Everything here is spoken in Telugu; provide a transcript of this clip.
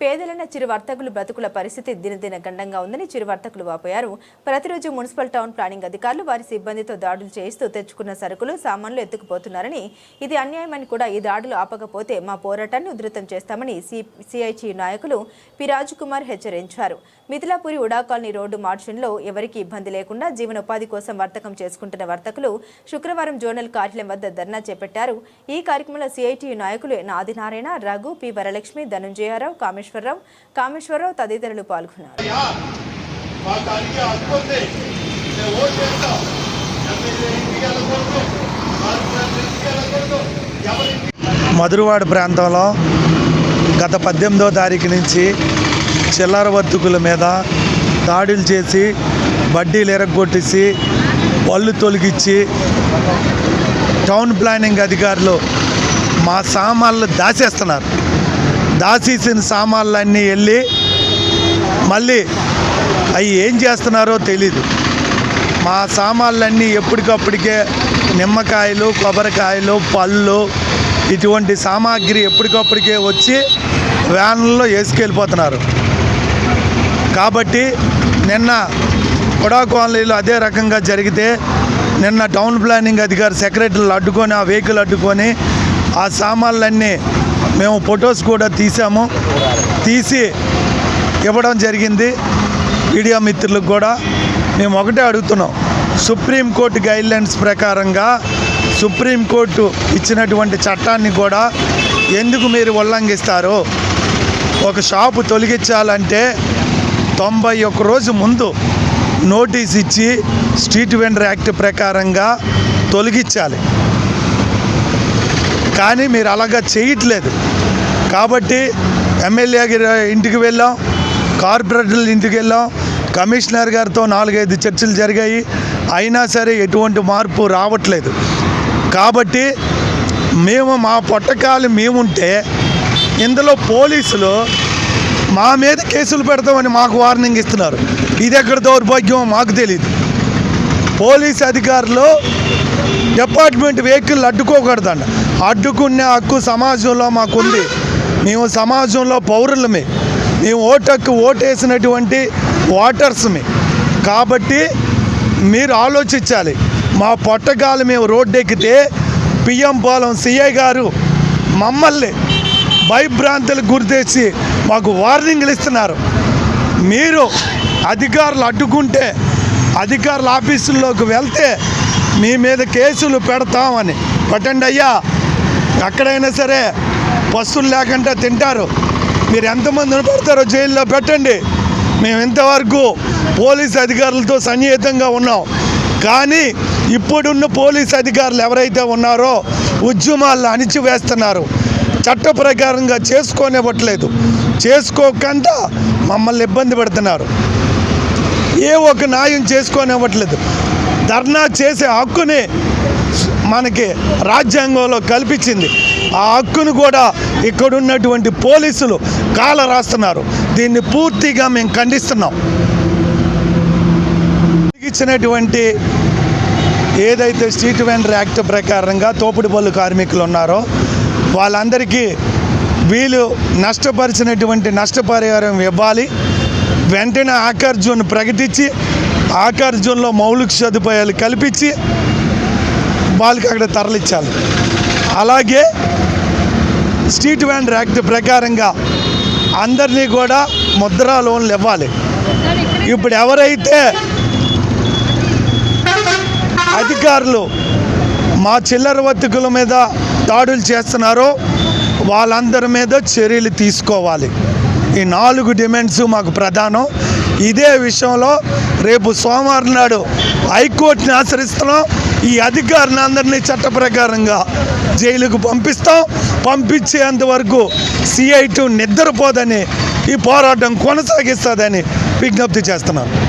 పేదలైన చిరు వర్తకులు బ్రతుకుల పరిస్థితి దినదిన గండంగా ఉందని చిరు వర్తకులు వాపోయారు. ప్రతిరోజు మున్సిపల్ టౌన్ ప్లానింగ్ అధికారులు వారి సిబ్బందితో దాడులు చేయిస్తూ తెచ్చుకున్న సరుకులు సామాన్లు ఎత్తుకుపోతున్నారని ఇది అన్యాయమని కూడా ఈ దాడులు ఆపకపోతే మా పోరాటాన్ని ఉధృతం చేస్తామని సిఐచి నాయకులు పి కుమార్ హెచ్చరించారు. మిథిలాపురి ఉడా కాలనీ రోడ్డు మార్చిన్లో ఎవరికీ ఇబ్బంది లేకుండా జీవనోపాధి కోసం వర్తకం చేసుకుంటున్న వర్తకులు శుక్రవారం జోనల్ కార్యాలయం వద్ద ధర్నా చేపట్టారు. ఈ కార్యక్రమంలో సిఐటియు నాయకులు ఎన్ ఆదినారాయణ రఘు పి వరలక్ష్మి ధనుంజయారావు కామేశ్వరరావు కామేశ్వరరావు తదితరులు పాల్గొన్నారు. మధురవాడ ప్రాంతంలో గత పద్దెనిమిదో తారీఖు నుంచి చిల్లర వర్తుకుల మీద దాడులు చేసి వడ్డీలు ఎరగొట్టేసి పళ్ళు తొలగించి టౌన్ ప్లానింగ్ అధికారులు మా సామాన్లు దాచేస్తున్నారు. దాసేసిన సామాన్లన్నీ వెళ్ళి మళ్ళీ అవి ఏం చేస్తున్నారో తెలీదు. మా సామాన్లన్నీ ఎప్పటికప్పటికే నిమ్మకాయలు కొబ్బరికాయలు పళ్ళు ఇటువంటి సామాగ్రి ఎప్పటికప్పటికే వచ్చి వ్యాన్లలో వేసుకెళ్ళిపోతున్నారు. కాబట్టి నిన్న కొడా కాలనీలో అదే రకంగా జరిగితే నిన్న టౌన్ ప్లానింగ్ అధికారి సెక్రటరీలు అడ్డుకొని ఆ వెహికల్ అడ్డుకొని ఆ సామాన్లన్నీ మేము ఫొటోస్ కూడా తీసాము. తీసి ఇవ్వడం జరిగింది. మీడియా మిత్రులకు కూడా మేము ఒకటే అడుగుతున్నాం. సుప్రీంకోర్టు గైడ్లైన్స్ ప్రకారంగా సుప్రీంకోర్టు ఇచ్చినటువంటి చట్టాన్ని కూడా ఎందుకు మీరు ఉల్లంఘిస్తారు ఒక షాపు తొలగించాలంటే తొంభై ఒక్క రోజు ముందు నోటీస్ ఇచ్చి స్ట్రీట్ వెండర్ యాక్ట్ ప్రకారంగా తొలగించాలి. కానీ మీరు అలాగా చేయట్లేదు. కాబట్టి ఎమ్మెల్యే గారి ఇంటికి వెళ్ళాం కార్పొరేటర్ల ఇంటికి వెళ్ళాం కమిషనర్ గారితో నాలుగైదు చర్చలు జరిగాయి. అయినా సరే ఎటువంటి మార్పు రావట్లేదు. కాబట్టి మేము మా పొట్టకాలు మేముంటే ఇందులో పోలీసులు మా మీద కేసులు పెడతామని మాకు వార్నింగ్ ఇస్తున్నారు. ఇది ఎక్కడ దౌర్భాగ్యం మాకు తెలియదు పోలీస్ అధికారులు డిపార్ట్మెంట్ వెహికల్ అడ్డుకోకూడదండి అడ్డుకునే హక్కు సమాజంలో మాకుంది. మేము సమాజంలో పౌరులమే. మేము ఓటక్కు ఓటేసినటువంటి ఓటర్స్మే. కాబట్టి మీరు ఆలోచించాలి. మా పొట్టగాలు మేము రోడ్డు ఎక్కితే పిఎం పాలెం సిఐ గారు మమ్మల్ని భయభ్రాంతులకు గురితేసి మాకు వార్నింగ్లు ఇస్తున్నారు. మీరు అధికారులు అడ్డుకుంటే అధికారుల ఆఫీసుల్లోకి వెళ్తే మీ మీద కేసులు పెడతామని. పట్టండి అయ్యా. ఎక్కడైనా సరే పస్తులు లేకుండా తింటారు. మీరు ఎంతమందిని పెడతారో జైల్లో పెట్టండి. మేము ఇంతవరకు పోలీస్ అధికారులతో సన్నిహితంగా ఉన్నాం. కానీ ఇప్పుడున్న పోలీస్ అధికారులు ఎవరైతే ఉన్నారో ఉద్యమాలను అణిచివేస్తున్నారు. చట్ట ప్రకారంగా చేసుకోనివ్వట్లేదు. చేసుకోకుండా మమ్మల్ని ఇబ్బంది పెడుతున్నారు. ఏ ఒక న్యాయం చేసుకోనివ్వట్లేదు. ధర్నా చేసే హక్కుని మనకి రాజ్యాంగంలో కల్పించింది. ఆ హక్కును కూడా ఇక్కడున్నటువంటి పోలీసులు కాల రాస్తున్నారు దీన్ని పూర్తిగా మేము ఖండిస్తున్నాం. ఇచ్చినటువంటి ఏదైతే స్ట్రీట్ వెండర్ యాక్ట్ ప్రకారంగా తోపుడు పళ్ళు కార్మికులు ఉన్నారో వాళ్ళందరికీ వీళ్ళు నష్టపరిచినటువంటి నష్టపరిహారం ఇవ్వాలి. వెంటనే ఆకర్జును ప్రకటించి ఆకర్జున్లో మౌలిక సదుపాయాలు కల్పించి వాళ్ళకి అక్కడ తరలించాలి. అలాగే స్ట్రీట్ వెండర్ యాక్ట్ ప్రకారంగా అందరినీ కూడా ముద్రా లోన్లు ఇవ్వాలి. ఇప్పుడు ఎవరైతే అధికారులు మా చిల్లర వర్తకుల మీద దాడులు చేస్తున్నారో వాళ్ళందరి మీద చర్యలు తీసుకోవాలి. ఈ నాలుగు డిమాండ్స్ మాకు ప్రధానం. ఇదే విషయంలో రేపు సోమవారం నాడు హైకోర్టుని ఆశ్రయిస్తున్నాం. ఈ అధికారులను అందరినీ చట్ట ప్రకారంగా జైలుకు పంపిస్తాం. పంపించేంత వరకు సిఐటి నిద్రపోదని ఈ పోరాటం కొనసాగిస్తుందని విజ్ఞప్తి చేస్తున్నాను.